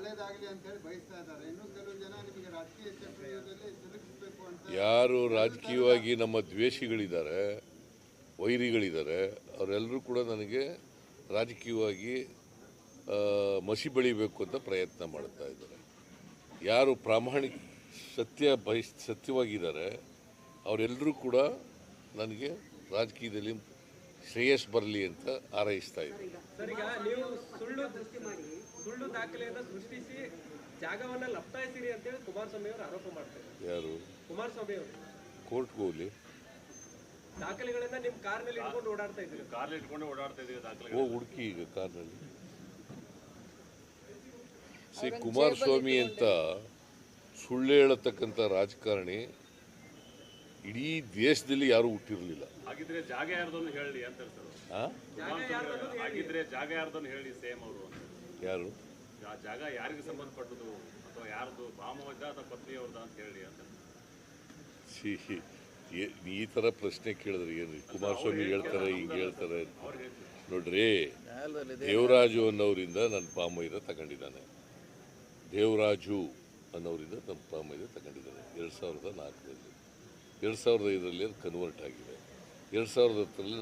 ಒಳ್ಳೇದಾಗಲಿ ಅಂತ ಹೇಳಿ ಬಯಸ್ತಾ ಇದ್ದಾರೆ. ಇನ್ನು ಕೆಲವು ಜನ ನಿಮಗೆ ರಾಜಕೀಯ ಚಕ್ರವ್ಯೂಹದಲ್ಲಿ ಸಿಲುಕಿಸಬೇಕು ಅಂತ ಯಾರು ರಾಜಕೀಯವಾಗಿ ನಮ್ಮ ದ್ವೇಷಿಗಳಿದ್ದಾರೆ ವೈರಿಗಳಿದ್ದಾರೆ ಅವರೆಲ್ಲರೂ ಕೂಡ ನನಗೆ ರಾಜಕೀಯವಾಗಿ ಮಸಿ ಬೆಳಿಬೇಕು ಅಂತ ಪ್ರಯತ್ನ ಮಾಡ್ತಾ ಇದ್ದಾರೆ. ಯಾರು ಪ್ರಾಮಾಣಿಕ ಸತ್ಯ ಬಯಸ್ ಸತ್ಯವಾಗಿದ್ದಾರೆ ಅವರೆಲ್ಲರೂ ಕೂಡ ನನಗೆ ರಾಜಕೀಯದಲ್ಲಿ ಶ್ರೇಯಸ್ ಬರಲಿ ಅಂತ ಹಾರೈಸ್ತಾ ಇದ್ದಾರೆ ಸರ್ ಈಗ ನೀವು ಸುಳ್ಳು ಸುಳ್ಳು ದಾಖಲೆಯನ್ನ ಸೃಷ್ಟಿಸಿ ಜಾಗವನ್ನ ಲಪ್ತಾಯಿಸಿರಿ ಅಂತೇಳಿ ಕುಮಾರಸ್ವಾಮಿ ಅವರು ಆರೋಪ ಮಾಡ್ತಾರೆ ಯಾರು? ಕೋರ್ಟ್ಗೆ ಹೋಗಲಿ ದಾಖಲೆಗಳನ್ನ ನಿಮ್ ಕಾರ್ನಲ್ಲಿ ಇಟ್ಕೊಂಡು ಓಡಾಡ್ತಾ ಇದ್ರು ಕಾರ್ಲಿ ಇಟ್ಕೊಂಡು ಓಡಾಡ್ತಾ ಇದೀವಿ ದಾಖಲೆ ಓ ಹುಡುಕಿ ಈಗ ಕಾರ್ನಲ್ಲಿ. ಸಿ ಕುಮಾರಸ್ವಾಮಿ ಅಂತ ಸುಳ್ಳು ಹೇಳತಕ್ಕಂಥ ರಾಜಕಾರಣಿ ಇಡೀ ದೇಶದಲ್ಲಿ ಯಾರೂ ಹುಟ್ಟಿರಲಿಲ್ಲ. ಹಾಗಿದ್ರೆ ಜಾಗ ಯಾರ್ದನ್ನು ಹೇಳಿ ಅಂತ? ಹಾಗಿದ್ರೆ ಜಾಗ ಯಾರ್ದನ್ನು ಹೇಳಿ ಸೇಮ್ ಅವರು ಅಂತ. ಯಾರು? ಆ ಜಾಗ ಯಾರಿಗೆ ಸಂಬಂಧಪಟ್ಟದ್ದು ಅಥವಾ ಯಾರ್ದು ಭಾಮವದ ಅಥವಾ ಪತ್ನಿಯವ್ರದ ಅಂತ ಹೇಳಿ ಅಂತ. ಸಿ ಏ- ಈ ಥರ ಪ್ರಶ್ನೆ ಕೇಳಿದ್ರೆ ಏನು ಕುಮಾರಸ್ವಾಮಿ ಹೇಳ್ತಾರೆ ಹಿಂಗೆ ಹೇಳ್ತಾರೆ ನೋಡ್ರಿ ದೇವರಾಜು ಅನ್ನೋರಿಂದ ನನ್ನ ಪಾಮೈದ ತಗೊಂಡಿದ್ದಾನೆ. ದೇವರಾಜು ಅನ್ನೋರಿಂದ ನನ್ನ ಪಾಮೈದ ತಗೊಂಡಿದ್ದಾನೆ. ಎರಡು ಸಾವಿರದ ನಾಲ್ಕರಲ್ಲಿ. ಎರಡು ಸಾವಿರದ ಐದರಲ್ಲಿ ಅದು ಕನ್ವರ್ಟ್ ಆಗಿದೆ. ಎರಡು ಸಾವಿರದ ಹತ್ತರಲ್ಲಿ